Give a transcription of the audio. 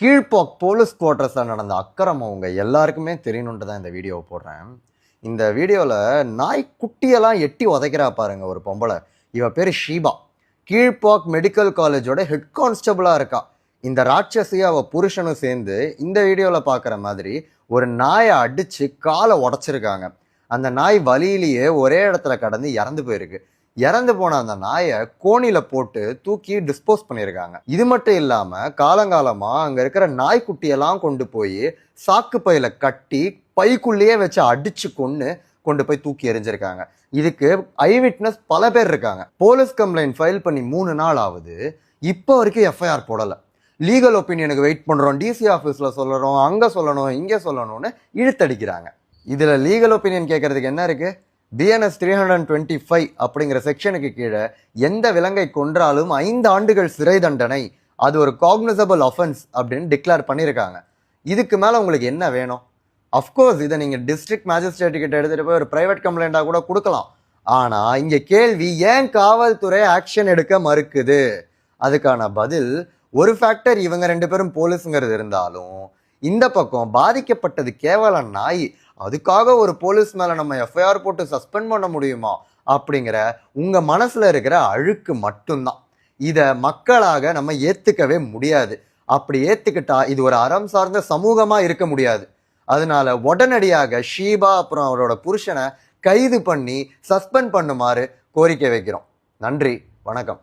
Kilpauk police குவார்ட்டர்ஸில் நடந்த அக்கிரமம் அவங்க எல்லாருக்குமே தெரியணுன்ட்டு தான் இந்த வீடியோவை போடுறேன். இந்த வீடியோவில் நாய் குட்டியெல்லாம் எட்டி உதைக்கிறா பாருங்க ஒரு பொம்பளை. இவ பேர் ஷீபா. கீழ்பாக் மெடிக்கல் காலேஜோட ஹெட் கான்ஸ்டபிளாக இருக்கா. இந்த ராட்சசியை அவள் புருஷனும் சேர்ந்து இந்த வீடியோவில் பார்க்குற மாதிரி ஒரு நாயை அடித்து காலை உடச்சிருக்காங்க. அந்த நாய் வலியிலேயே ஒரே இடத்துல கடந்து இறந்து போயிருக்கு. இறந்து போன அந்த நாயை கோணியில் போட்டு தூக்கி டிஸ்போஸ் பண்ணியிருக்காங்க. இது மட்டும் இல்லாம காலங்காலமா அங்க இருக்கிற நாய்க்குட்டியெல்லாம் கொண்டு போய் சாக்கு பையில கட்டி பைக்குள்ளேயே வச்சு அடிச்சு கொண்டு கொண்டு போய் தூக்கி எறிஞ்சிருக்காங்க. இதுக்கு ஐ விட்னஸ் பல பேர் இருக்காங்க. போலீஸ் கம்ப்ளைண்ட் ஃபைல் பண்ணி மூணு நாள் ஆகுது இப்போ வரைக்கும் எஃப்ஐஆர் போடலை. லீகல் ஒப்பீனியனுக்கு வெயிட் பண்ணுறோம் டிசி ஆஃபீஸில் சொல்லணும் அங்கே சொல்லணும் இங்கே சொல்லணும்னு இழுத்தடிக்கிறாங்க. இதில் லீகல் ஒப்பீனியன் கேட்கறதுக்கு என்ன இருக்குது BNS three hundred twenty five அப்படிங்கிற செக்ஷனுக்கு கீழே எந்த விலங்கை கொன்றாலும் ஐந்து ஆண்டுகள் சிறை தண்டனை அது ஒரு காக்னிசபிள் அஃபென்ஸ் அப்படின்னு டிக்ளேர் பண்ணியிருக்காங்க. இதுக்கு மேலே உங்களுக்கு என்ன வேணும்? அஃப்கோர்ஸ் இதை நீங்கள் டிஸ்ட்ரிக்ட் மேஜிஸ்ட்ரேட் கிட்ட எடுத்துகிட்டு போய் ஒரு ப்ரைவேட் கம்ப்ளைண்ட்டாக கூட கொடுக்கலாம். ஆனால் இங்கே கேள்வி ஏன் காவல்துறை ஆக்ஷன் எடுக்க மறுக்குது? அதுக்கான பதில் ஒரு ஃபேக்டர் இவங்க ரெண்டு பேரும் போலீஸுங்கிறது இருந்தாலும் இந்த பக்கம் பாதிக்கப்பட்டது கேவலம் நாய் அதுக்காக ஒரு போலீஸ் மேலே நம்ம எஃப்ஐஆர் போட்டு சஸ்பெண்ட் பண்ண முடியுமா அப்படிங்கிற உங்கள் மனசில் இருக்கிற அழுக்கு மட்டும்தான். இதை மக்களாக நம்ம ஏற்றுக்கவே முடியாது. அப்படி ஏற்றுக்கிட்டால் இது ஒரு அறம் சார்ந்த சமூகமாக இருக்க முடியாது. அதனால உடனடியாக ஷீபா அப்புறம் அவரோட புருஷனை கைது பண்ணி சஸ்பெண்ட் பண்ணுமாறு கோரிக்கை வைக்கிறோம். நன்றி வணக்கம்.